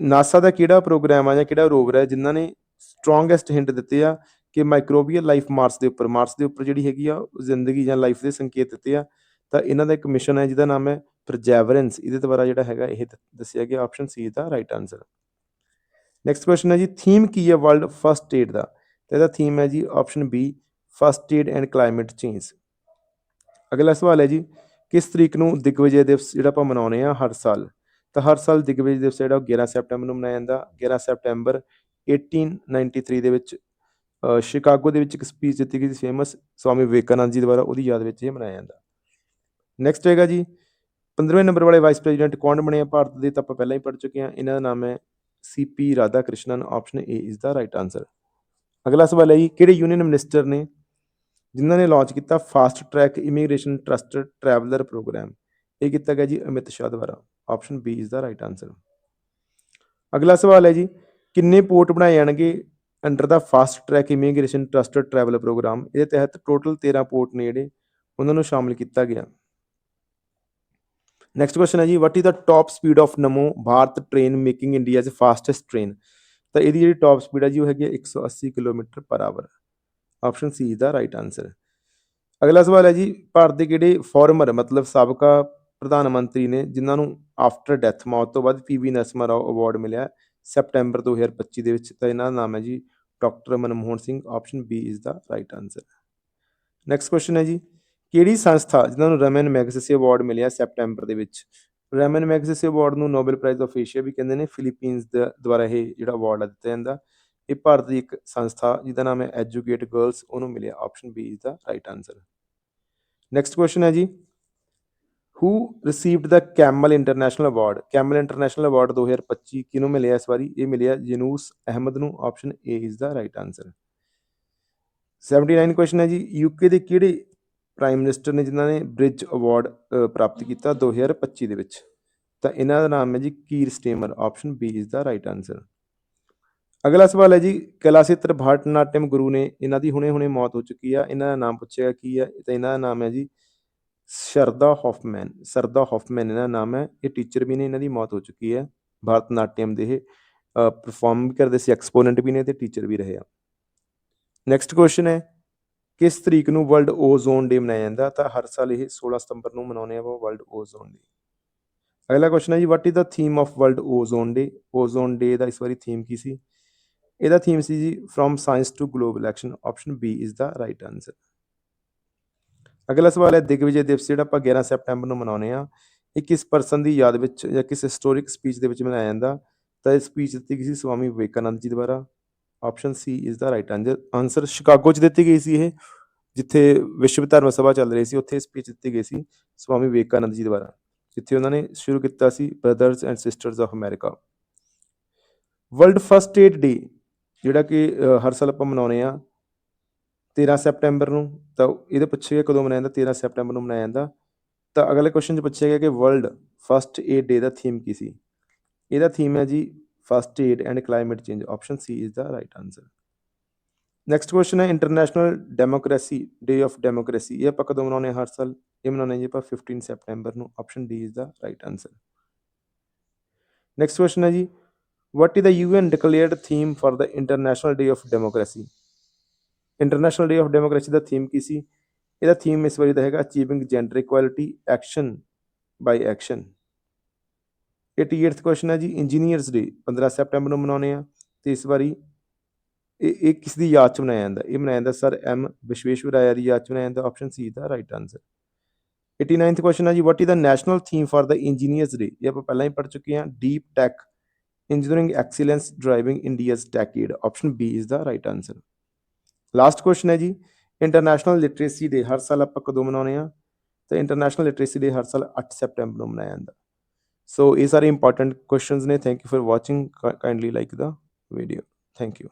ਨਾਸਾ ਦਾ ਕਿਹੜਾ ਪ੍ਰੋਗਰਾਮ ਆ ਜਾਂ ਕਿਹੜਾ ਰੋਵਰ ਹੈ ਜਿਨ੍ਹਾਂ ਨੇ ਸਟਰੋਂਗੈਸਟ ਹਿੰਟ ਦਿੱਤੇ ਆ ਕਿ ਮਾਈਕਰੋਬੀਅਲ ਲਾਈਫ ਮਾਰਸ ਦੇ ਉੱਪਰ ਮਾਰਸ ਦੇ ਉੱਪਰ ਜਿਹੜੀ ਹੈਗੀ ਆ ਜ਼ਿੰਦਗੀ ਜਾਂ ਲਾਈਫ ਦੇ ਸੰਕੇਤ ਦਿੱਤੇ ਆ। ਤਾਂ ਇਹਨਾਂ ਦਾ ਇੱਕ ਮਿਸ਼ਨ ਹੈ, ਜਿਹਦਾ ਨਾਮ ਹੈ ਪ੍ਰਜੈਵਰੈਂਸ ਇਹਦੇ ਦੁਆਰਾ ਜਿਹੜਾ ਹੈਗਾ, ਇਹ ਦੱਸਿਆ ਗਿਆ option C the right answer next question ਹੈ ਜੀ ਥੀਮ ਕੀ ਹੈ ਵਰਲਡ ਫਸਟ ਏਡ ਦਾ? ਤਾਂ ਇਹਦਾ ਥੀਮ ਹੈ ਜੀ option B first aid and climate change ਅਗਲਾ ਸਵਾਲ ਹੈ ਜੀ, ਕਿਸ ਤਰੀਕ ਨੂੰ ਦਿਗਵਿਜੇ ਦਿਵਸ ਜਿਹੜਾ ਆਪਾਂ ਮਨਾਉਂਦੇ ਆ ਹਰ ਸਾਲ? ਤਾਂ ਹਰ ਸਾਲ ਦਿਗਵਿਜੇ ਦਿਵਸ ਜਿਹੜਾ ਉਹ 11 ਸੈਪਟੰਬਰ ਨੂੰ ਮਨਾਇਆ ਜਾਂਦਾ। 11 ਸੈਪਟੈਂਬਰ 1893 ਦੇ ਵਿੱਚ ਅ, ਸ਼ਿਕਾਗੋ ਦੇ ਵਿੱਚ ਇੱਕ ਸਪੀਚ ਦਿੱਤੀ ਗਈ ਸੀ ਫੇਮਸ ਸਵਾਮੀ ਵਿਵੇਕਾਨੰਦ ਜੀ ਦੁਆਰਾ ਉਹਦੀ ਯਾਦ ਵਿੱਚ ਇਹ ਮਨਾਇਆ ਜਾਂਦਾ। ਨੈਕਸਟ ਹੈਗਾ ਜੀ 15ਵੇਂ ਨੰਬਰ ਵਾਲੇ ਵਾਈਸ ਪ੍ਰੈਜ਼ੀਡੈਂਟ ਕੌਣ ਬਣੇ ਆ? ਭਾਰਤ ਦੇ ਤਾਂ ਆਪਾਂ ਪਹਿਲਾਂ ਹੀ ਪੜ੍ਹ ਚੁੱਕੇ ਹਾਂ ਇਹਨਾਂ ਦਾ ਨਾਮ ਹੈ CP Radhakrishnan option A is the right answer ਅਗਲਾ ਸਵਾਲ ਹੈ ਜੀ ਕਿਹੜੇ ਯੂਨੀਅਨ ਮਿਨਿਸਟਰ ਨੇ ਜਿਨ੍ਹਾਂ ਨੇ ਲਾਂਚ ਕੀਤਾ fast track immigration trusted traveller program ਇਹ ਕੀਤਾ ਗਿਆ ਜੀ ਅਮਿਤ ਸ਼ਾਹ ਦੁਆਰਾ option B is the right answer ਅਗਲਾ ਸਵਾਲ ਹੈ ਜੀ ਕਿੰਨੇ ਪੋਰਟ ਬਣਾਏ ਜਾਣਗੇ under the fast track immigration trusted travel program? ਇਹਦੇ ਤਹਿਤ ਟੋਟਲ 13 ਪੋਰਟ ਨੇ ਜਿਹੜੇ, ਉਹਨਾਂ ਨੂੰ ਸ਼ਾਮਿਲ ਕੀਤਾ ਗਿਆ। ਨੈਕਸਟ ਕੁਐਸਚਨ ਹੈ ਜੀ what is the top speed of Namo Bharat train making India's fastest train ਤਾਂ ਇਹਦੀ ਜਿਹੜੀ ਟਾਪ ਸਪੀਡ ਹੈ ਜੀ, ਉਹ ਹੈਗੀ ਹੈ 180 kilometre per hour option C is the right answer ਅਗਲਾ ਸਵਾਲ ਹੈ ਜੀ, ਭਾਰਤ ਦੇ ਕਿਹੜੇ ਫਾਰਮਰ ਮਤਲਬ ਸਾਬਕਾ ਪ੍ਰਧਾਨ ਮੰਤਰੀ ਨੇ, ਜਿਨ੍ਹਾਂ ਨੂੰ ਆਫਟਰ ਡੈਥ ਮੌਤ ਤੋਂ ਬਾਅਦ ਪੀਵੀ ਨਰਸਿਮਹਾ ਰਾਓ ਅਵਾਰਡ ਮਿਲਿਆ ਸੈਪਟੈਂਬਰ 2025 ਦੇ ਵਿੱਚ ਤਾਂ ਇਹਨਾਂ ਦਾ ਨਾਮ ਹੈ ਜੀ doctor Manmohan Singh, option B is the right answer next question ਹੈ ਜੀ, ਕਿਹੜੀ ਸੰਸਥਾ ਜਿਨ੍ਹਾਂ ਨੂੰ ਰਮਨ ਮੈਗਸੇਸੇ ਅਵਾਰਡ ਮਿਲਿਆ ਸੈਪਟੈਂਬਰ ਦੇ ਵਿੱਚ? ਰਮਨ ਮੈਗਸੇਸੇ ਅਵਾਰਡ ਨੂੰ ਨੋਬਲ ਪ੍ਰਾਈਜ਼ ਆਫ ਏਸ਼ੀਆ ਵੀ ਕਹਿੰਦੇ ਨੇ ਫਿਲੀਪੀਨਸ ਦਾ ਦੁਆਰਾ ਇਹ ਜਿਹੜਾ ਅਵਾਰਡ ਦਿੱਤਾ ਜਾਂਦਾ। ਇਹ ਭਾਰਤ ਦੀ ਇੱਕ ਸੰਸਥਾ ਜਿਹਦਾ ਨਾਮ ਹੈ ਐਜੂਕੇਟ ਗਰਲਸ ਉਹਨੂੰ ਮਿਲਿਆ, option B is the right answer next question ਹੈ ਜੀ who received the camel international award camel international award 2025 ਕਿਹਨੂੰ ਮਿਲਿਆ ਇਸ ਵਾਰੀ? ਇਹ ਮਿਲਿਆ ਜਨੂਸ ਅਹਿਮਦ ਨੂੰ। Option A is the right answer 79 question ਹੈ ਜੀ। ਯੂਕੇ ਦੇ ਕਿਹੜੇ ਪ੍ਰਾਈਮ ਮਿਨਿਸਟਰ ਨੇ ਜਿਨ੍ਹਾਂ ਨੇ ਬ੍ਰਿਜ ਅਵਾਰਡ ਪ੍ਰਾਪਤ ਕੀਤਾ 2025 ਦੇ ਵਿੱਚ? ਤਾਂ ਇਹਨਾਂ ਦਾ ਨਾਮ ਹੈ ਜੀ Keir Starmer. Option B is the right answer ਅਗਲਾ ਸਵਾਲ ਹੈ ਜੀ, ਕਲਾਸਿਤਰ ਭਾਰਤਨਾਟਿਅਮ ਗੁਰੂ ਨੇ, ਇਹਨਾਂ ਦੀ ਹੁਣੇ-ਹੁਣੇ ਮੌਤ ਹੋ ਚੁੱਕੀ ਆ। ਇਹਨਾਂ ਦਾ ਨਾਮ ਪੁੱਛਿਆ ਕੀ ਹੈ ਤਾਂ ਇਹਨਾਂ ਦਾ ਨਾਮ ਹੈ ਜੀ ਸ਼ਰਦਾ ਹੌਫਮੈਨ, ਸਰਦਾ ਹੌਫਮੈਨ ਇਹਨਾਂ ਦਾ ਨਾਮ ਹੈ। ਇਹ ਟੀਚਰ ਵੀ ਨੇ, ਇਹਨਾਂ ਦੀ ਮੌਤ ਹੋ ਚੁੱਕੀ ਹੈ। ਭਾਰਤ ਭਾਰਤਨਾਟਿਅਮ ਦੇ ਇਹ ਪਰਫਾਰਮ ਵੀ ਕਰਦੇ ਸੀ ਐਕਸਪੋਨੈਂਟ ਵੀ ਨੇ ਤੇ ਟੀਚਰ ਵੀ ਰਹੇ ਆ। ਨੈਕਸਟ ਕੁਐਸਚਨ ਹੈ, ਕਿਸ ਤਰੀਕ ਨੂੰ ਵਰਲਡ ਓਜ਼ੋਨ ਡੇ ਮਨਾਇਆ ਜਾਂਦਾ? ਤਾਂ ਹਰ ਸਾਲ ਇਹ 16 ਸਤੰਬਰ ਨੂੰ ਮਨਾਉਂਦੇ ਆ ਉਹ ਵਰਲਡ ਓਜ਼ੋਨ ਡੇ ਅਗਲਾ ਕੁਐਸਚਨ ਹੈ ਜੀ what is the theme of world ozone day ozone day ਦਾ ਇਸ ਵਾਰੀ ਥੀਮ ਕੀ ਸੀ? ਇਹਦਾ ਥੀਮ ਸੀ ਜੀ from science to global action option B is the right answer ਅਗਲਾ ਸਵਾਲ ਹੈ ਦਿਗਵਿਜੇ ਦਿਵਸ ਜਿਹੜਾ ਆਪਾਂ 11 ਸੈਪਟੈਂਬਰ ਨੂੰ ਮਨਾਉਂਦੇ ਆ ਇਹ ਕਿਸ ਪਰਸਨ ਦੀ ਯਾਦ ਵਿੱਚ ਜਾਂ ਕਿਸ ਹਿਸਟੋਰਿਕ ਸਪੀਚ ਦੇ ਵਿੱਚ ਮਨਾਇਆ ਜਾਂਦਾ? ਤਾਂ ਇਹ ਸਪੀਚ ਦਿੱਤੀ ਗਈ ਸੀ ਸਵਾਮੀ ਵਿਵੇਕਾਨੰਦ ਜੀ ਦੁਆਰਾ। Option C is the right answer Chicago 'ਚ ਦਿੱਤੀ ਗਈ ਸੀ ਇਹ, ਜਿੱਥੇ ਵਿਸ਼ਵ ਧਰਮ ਸਭਾ ਚੱਲ ਰਹੀ ਸੀ, ਉੱਥੇ ਸਪੀਚ ਦਿੱਤੀ ਗਈ ਸੀ ਸਵਾਮੀ ਵਿਵੇਕਾਨੰਦ ਜੀ ਦੁਆਰਾ, ਜਿੱਥੇ ਉਹਨਾਂ ਨੇ ਸ਼ੁਰੂ ਕੀਤਾ ਸੀ brothers and sisters of America world first aid day ਜਿਹੜਾ ਕਿ ਹਰ ਸਾਲ ਆਪਾਂ ਮਨਾਉਂਦੇ ਆ 13 ਸੈਪਟੈਂਬਰ ਨੂੰ ਤਾਂ ਇਹਦੇ ਪੁੱਛਿਆ ਗਿਆ ਕਦੋਂ ਮਨਾਇਆ ਜਾਂਦਾ 13 ਸੈਪਟੈਂਬਰ ਨੂੰ ਮਨਾਇਆ ਜਾਂਦਾ। ਤਾਂ ਅਗਲੇ ਕੁਐਸਚਨ 'ਚ ਪੁੱਛਿਆ ਗਿਆ ਕਿ ਵਰਲਡ ਫਸਟ ਏਡ ਡੇ ਦਾ ਥੀਮ ਕੀ ਸੀ? ਇਹਦਾ ਥੀਮ ਹੈ ਜੀ first aid and climate change option C is the right answer next question ਹੈ international democracy day of democracy ਇਹ ਆਪਾਂ ਕਦੋਂ ਮਨਾਉਂਦੇ ਹਾਂ? ਹਰ ਸਾਲ ਇਹ ਮਨਾਉਂਦੇ ਹਾਂ ਜੀ ਆਪਾਂ 15 ਸੈਪਟੈਂਬਰ ਨੂੰ। Option D is the right answer next question ਹੈ ਜੀ, what is the UN declared theme for the International Day of Democracy? International day of democracy the theme ਕੀ ਸੀ? ਇਹਦਾ ਥੀਮ ਇਸ ਵਾਰੀ ਦਾ ਹੈਗਾ achieving gender equality action by action 88th question ਹੈ ਜੀ ਇੰਜੀਨੀਅਰਸ ਡੇ 15 ਸੈਪਟੈਂਬਰ ਨੂੰ ਮਨਾਉਂਦੇ ਆ ਤੇ ਇਸ ਵਾਰੀ ਇਹ ਇਹ ਕਿਸ ਦੀ ਯਾਦ ਚ ਮਨਾਇਆ ਜਾਂਦਾ? ਇਹ ਮਨਾਇਆ ਜਾਂਦਾ ਸਰ ਐਮ ਵਿਸ਼ਵੇਸ਼ਵਰਾਇਆ ਦੀ ਯਾਦ ਚ ਮਨਾਇਆ ਜਾਂਦਾ option C the right answer 89th question ਹੈ ਜੀ what is the national theme for the engineers day ਇਹ ਆਪਾਂ ਪਹਿਲਾਂ ਹੀ ਪੜ੍ਹ ਚੁੱਕੇ ਹਾਂ deep tech engineering excellence driving india's decade, option B is the right answer last question ਹੈ ਜੀ। ਇੰਟਰਨੈਸ਼ਨਲ ਲਿਟਰੇਸੀ ਡੇ ਹਰ ਸਾਲ ਆਪਾਂ ਕਦੋਂ ਮਨਾਉਂਦੇ ਆ ਤਾਂ ਇੰਟਰਨੈਸ਼ਨਲ ਲਿਟਰੇਸੀ ਡੇ ਹਰ ਸਾਲ 8 ਸੈਪਟੈਂਬਰ ਨੂੰ ਮਨਾਇਆ ਜਾਂਦਾ। ਸੋ ਇਹ ਸਾਰੇ ਇੰਪੋਰਟੈਂਟ ਕੁਐਸਚਨਸ ਨੇ। Thank you for watching kindly like the video thank you